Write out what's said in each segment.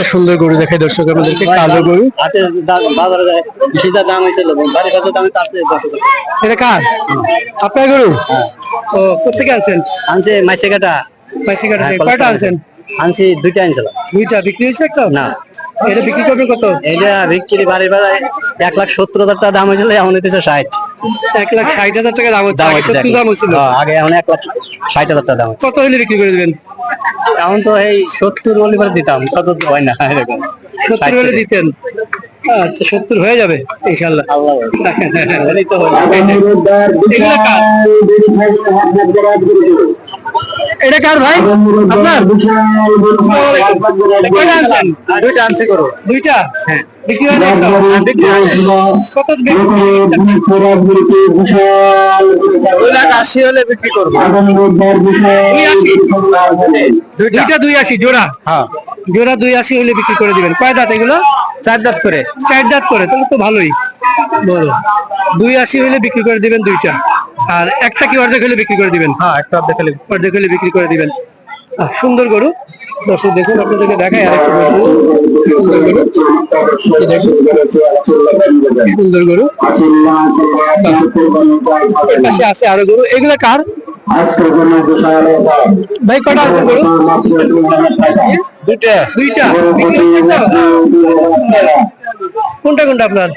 একটা সুন্দর গরু দেখাই দর্শক আমাদেরকে কালো গরু। বাজারে যায় সেটা দাম হয়েছিল বাড়ির কাছে দামে তার চেয়ে দশ হাজার। এটা কার? আপনার গরু? ও কোথেকে আনছেন? আনছে মাইসে কাটা হ্যাঁ, কয়টা আনছেন? আনছি দুইটা আনছিলাম। দুইটা। বিক্রি হয়েছে একটা? না। এটা বিক্রি করবে কত? এটা বিক্রি বাড়ির বাজারে এক লাখ সত্তর হাজার টাকা দাম হয়েছিল এখন হইতেছে ষাট। এক লাখ ষাট হাজার টাকা দাম হচ্ছে দাম আগে হচ্ছে সত্তর দাম হচ্ছিল হ্যাঁ, আগে এখন এক লাখ ষাট হাজার টাকা দাম কত হলে বিক্রি করে দেবেন? এখন তো এই সত্তর বলি করে দিতাম তত তো হয় না এরকম। সত্তর হলে দিতেন? আচ্ছা সত্তর হয়ে যাবে ইনশাল্লাহ আল্লাহ এটা কার ভাই? আপনার? কয়টা আনছেন? দুইটা আনছি করো দুইটা? বিক্রি হয় কত দুই লাখ আশি হলে বিক্রি করব। দুইটা দুই আশি জোড়া? হ্যাঁ। জোড়া দুই আশি হলে বিক্রি করে দিবেন। কয় দাঁত এগুলো? চার দাঁত করে। চার দাঁত করে তাহলে তো ভালোই। বলো। দুই আশি হলে বিক্রি করে দিবেন দুইটা। আর একটা কি অর্ধেক হলে বিক্রি করে দিবেন? হ্যাঁ একটা দেখালে অর্ধেক হলে বিক্রি করে দিবেন। সুন্দর গরু। দর্শক দেখুন আপনাদেরকে দেখায় গরু। সুন্দর গরু। সুন্দর গরু। পাশে আছে আরও গরু। এগুলা কার? ভাই কটা আছে গরু? দুইটা। দুইটা? কোনটা কোনটা আপনার?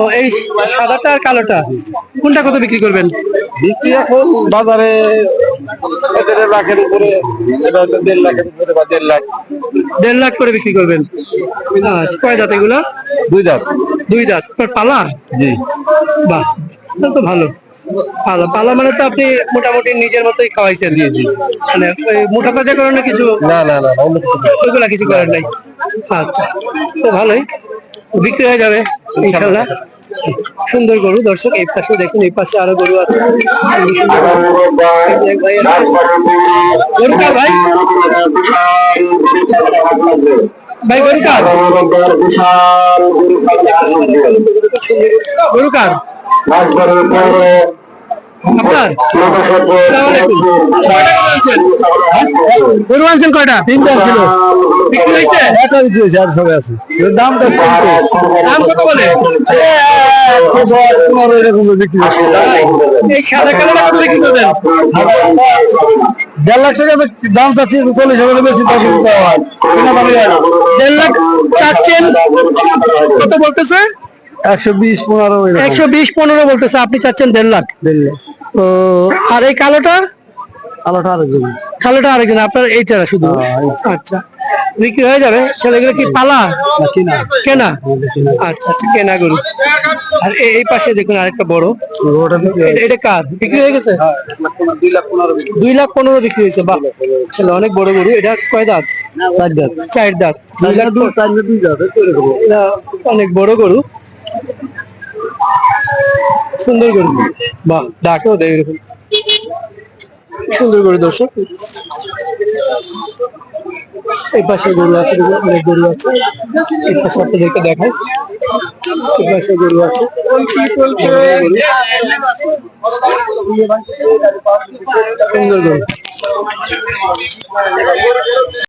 ও এই সাদাটা আর কালোটা? কোনটা কত বিক্রি করবেন? বিক্রি এখন বাজারে দেড় লাখের উপরে দেড় লাখের উপরে বা দেড় লাখ। দেড় লাখ করে বিক্রি করবেন। আচ্ছা কয় দাঁত এগুলো? দুই দাঁত। দুই দাঁত। পালা? জি। বাহ তো ভালো। পালা পালা মানে তো আপনি মোটামুটি নিজের মতোই খাওয়াইছেন। মানে ওই মোটা তাজা করেন না কিছু? না না না অন্য কিছু না। ওইগুলা কিছু করার নাই। আচ্ছা তো ভালোই। বিক্রি হয়ে যাবে ইনশাল্লাহ। সুন্দর গরু দর্শক এই পাশে দেখুন এই পাশে আরও গরু আছে খুবই গরু। এক ভাই আছে। গরু কার ভাই ভাই গরু কার গরু কার আপনার? আসসালামু আলাইকুম। কয়টা গরু আনছেন? কয়টা? তিনটা ছিল। বিক্রি হয়েছে? একটা বিক্রি হয়েছে আর সবাই আছে দামটা দাম কত বলে? পনেরো এরকম বিক্রি এই সাদা কালোটা কত বিক্রি করবেন? দেড় লাখ টাকা দাম চাচ্ছি চল্লিশ বেশি দশ হাজার হয়। দেড় লাখ চাচ্ছেন? কত বলতেছে? একশো বিশ পনেরো একশো বিশ পনেরো বলতেছে আপনি চাচ্ছেন দেড় লাখ। দেড় লাখ। ও আর এই কালোটা? আলোটা আর একজন কালোটা আরেকজন আপনার এইটা শুধু? আচ্ছা। বিক্রি হয়ে যাবে? ছেলেগুলো কি পালা? কেনা। আচ্ছা আচ্ছা কেনা গরু। আর এই পাশে দেখুন আরেকটা বড়। এটা- কার? বিক্রি হয়ে গেছে? দুই লাখ পনেরো বিক্রি। দুই লাখ পনেরো বিক্রি হয়েছে বাহ। ছেলে অনেক বড় গরু। এটা কয় দাঁত? চার দাঁত। চার দাঁত। অনেক বড় গরু। সুন্দর গরু বাহ ডাকেও দেয় এরকম। সুন্দর গরু দর্শক। এই পাশে গরু আছে অনেক গরু আছে। এই পাশে আপনাদেরকে দেখাই। এই পাশে গরু আছে। সুন্দর গরু।